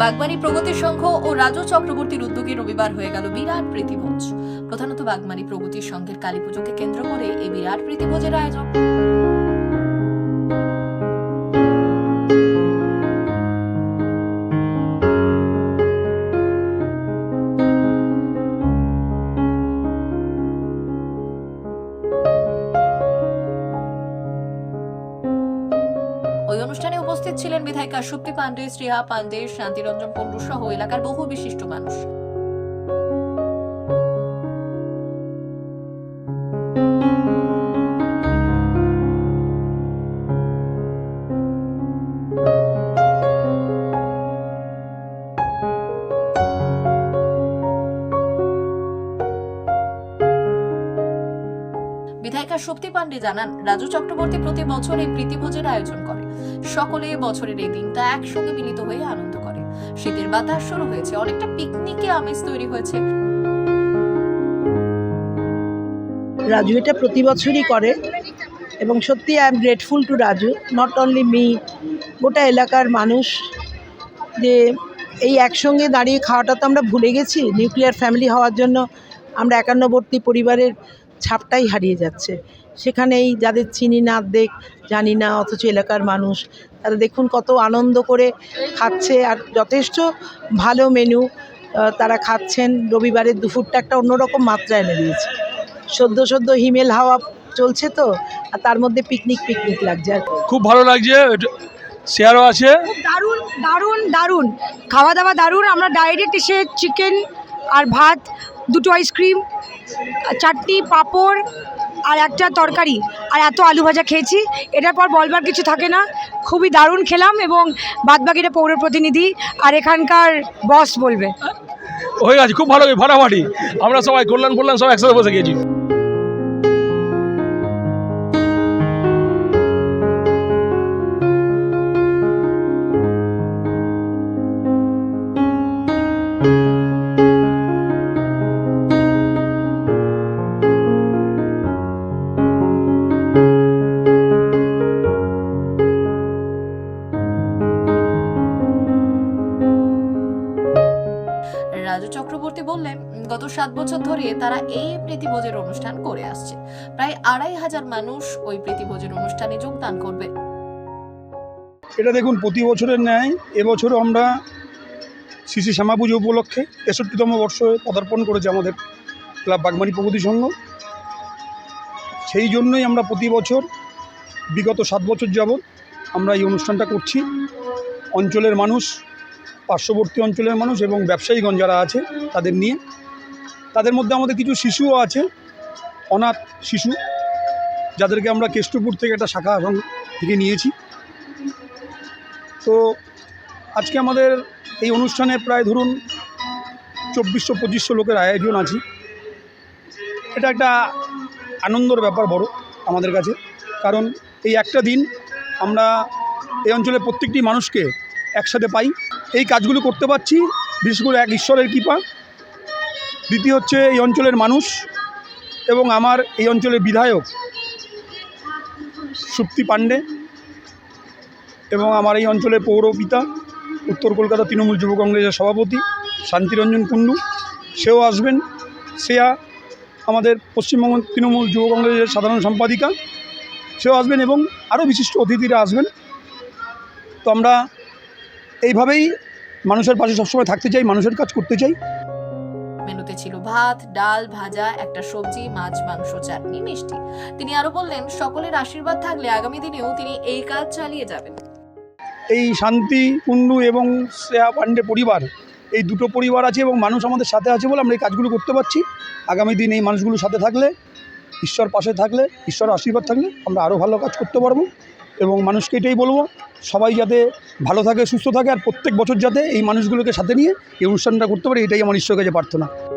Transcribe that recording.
বাগমানি প্রগতি সংঘ ও রাজু চক্রবর্তীর উদ্যোগে রবিবার হয়ে গেল বিরাট প্রীতিভোজ। প্রধানত বাগমানি প্রগতি সংঘের কালী পুজোকে কেন্দ্র করে এই বিরাট প্রীতিভোজের আয়োজন। ওই অনুষ্ঠানে উপস্থিত ছিলেন বিধায়িকা সুপ্তি পান্ডে শ্রেয়া পান্ডে শান্তিরঞ্জন পণ্ডু সহ এলাকার বহু বিশিষ্ট মানুষ। বিধায়িকা শক্তি পান্ডে জানান, রাজু চক্রবর্তী প্রতি বছর এই প্রীতিভোজের আয়োজন করে। সকলে বছরের এই দিনটা একসঙ্গে মিলিত হয়ে আনন্দ করে। শীতের বাতাস শুরু হয়েছে, অনেকটা পিকনিকে আমেজ তৈরি হয়েছে। রাজু এটা প্রতি বছরই করে, এবং সত্যি I am grateful to Raju. Not only me গোটা এলাকার মানুষ যে এই একসঙ্গে দাঁড়িয়ে খাওয়াটা তো আমরা ভুলে গেছি। নিউক্লিয়ার ফ্যামিলি হওয়ার জন্য আমরা একান্নবর্তী পরিবারের ছাপটাই হারিয়ে যাচ্ছে। সেখানে এই যাদের চিনি না দেখ জানি না অথচ এলাকার মানুষ তারা দেখুন কত আনন্দ করে খাচ্ছে। আর যথেষ্ট ভালো মেনু তারা খাচ্ছেন। রবিবারের দুপুরটা একটা অন্যরকম মাত্রা এনে দিয়েছে। সদ্য সদ্য হিমেল হাওয়া চলছে তো আর তার মধ্যে পিকনিক পিকনিক লাগছে। আর খুব ভালো লাগছে এটা শেয়ারও আছে। দারুণ দারুণ দারুণ। খাওয়া দাওয়া দারুণ। আমরা ডাইরেক্ট এসে চিকেন আর ভাত দুটো আইসক্রিম চাটনি, পাঁপড় আর একটা তরকারি। আর এত আলু ভাজা খেয়েছি। এটার পর বলবার কিছু থাকে না। খুবই দারুণ খেলাম এবং বাদবাকিটা পৌর প্রতিনিধি আর এখানকার বস বলবে। হয়ে গেছে, খুব ভালো ফাটাফাটি আমরা সবাই কল্যাণ কল্যাণ সব একসাথে বসে গেছি। চক্রবর্তী বললেন, গত সাত বছর ধরে তারা এই প্রীতিভোজের অনুষ্ঠান করে আসছে। প্রায় আড়াই হাজার মানুষ ওই প্রীতিভোজের অনুষ্ঠানে যোগদান করবে। এটা দেখুন, প্রতি বছরের ন্যায় এবছরও আমরা শ্রী শ্রী শ্যামা পুজো উপলক্ষে তেষট্টিতম বর্ষে পদার্পণ করেছে আমাদের ক্লাব বাগমারি প্রগতি সংঘ। সেই জন্যই আমরা প্রতি বছর, বিগত সাত বছর যাবৎ আমরা এই অনুষ্ঠানটা করছি। অঞ্চলের মানুষ পার্শ্ববর্তী অঞ্চলের মানুষ এবং ব্যবসায়ীগণ যারা আছে তাদের নিয়ে। তাদের মধ্যে আমাদের কিছু শিশুও আছে, অনাথ শিশু, যাদেরকে আমরা কেষ্টপুর থেকে একটা শাখা থেকে নিয়েছি। তো আজকে আমাদের এই অনুষ্ঠানে প্রায় ধরুন চব্বিশশো, পঁচিশশো লোকের আয়োজন আছে। এটা একটা আনন্দর ব্যাপার বড় আমাদের কাছে, কারণ এই একটা দিন আমরা এই অঞ্চলের প্রত্যেকটি মানুষকে একসাথে পাই। এই কাজগুলো করতে পারছি। বিশেষ করে এক ঈশ্বরের কৃপা। দ্বিতীয় হচ্ছে এই অঞ্চলের মানুষ এবং আমার এই অঞ্চলের বিধায়ক সুপ্তি পাণ্ডে এবং আমার এই অঞ্চলের পৌরপিতা, উত্তর কলকাতা তৃণমূল যুব কংগ্রেসের সভাপতি শান্তিরঞ্জন কুণ্ডু। সেও আসবেন। সেয়া আমাদের পশ্চিমবঙ্গ তৃণমূল যুব কংগ্রেসের সাধারণ সম্পাদিকা। সেও আসবেন এবং আরও বিশিষ্ট অতিথিরা আসবেন। তো আমরা এইভাবেই মানুষের পাশে সবসময় থাকতে চাই মানুষের কাজ করতে চাই। মেনুতে ছিল ভাত ডাল ভাজা একটা সবজি মাছ মাংস চাটনি মিষ্টি। তিনি আরও বললেন সকলের আশীর্বাদ থাকলে আগামী দিনেও তিনি এই কাজ চালিয়ে যাবেন। এই শান্তি কুণ্ডু এবং শ্রেয়া পাণ্ডে পরিবার এই দুটো পরিবার আছে এবং মানুষ আমাদের সাথে আছে বলে আমরা এই কাজগুলো করতে পারছি। আগামী দিন এই মানুষগুলোর সাথে থাকলে ঈশ্বর পাশে থাকলে ঈশ্বরের আশীর্বাদ থাকলে আমরা আরও ভালো কাজ করতে পারব। এবং মানুষকে এটাই বলব সবাই যাতে ভালো থাকে, সুস্থ থাকে, আর প্রত্যেক বছর যাতে এই মানুষগুলোকে সাথে নিয়ে এই অনুষ্ঠানটা করতে পারে, এটাই আমার ঈশ্বরের কাছে প্রার্থনা।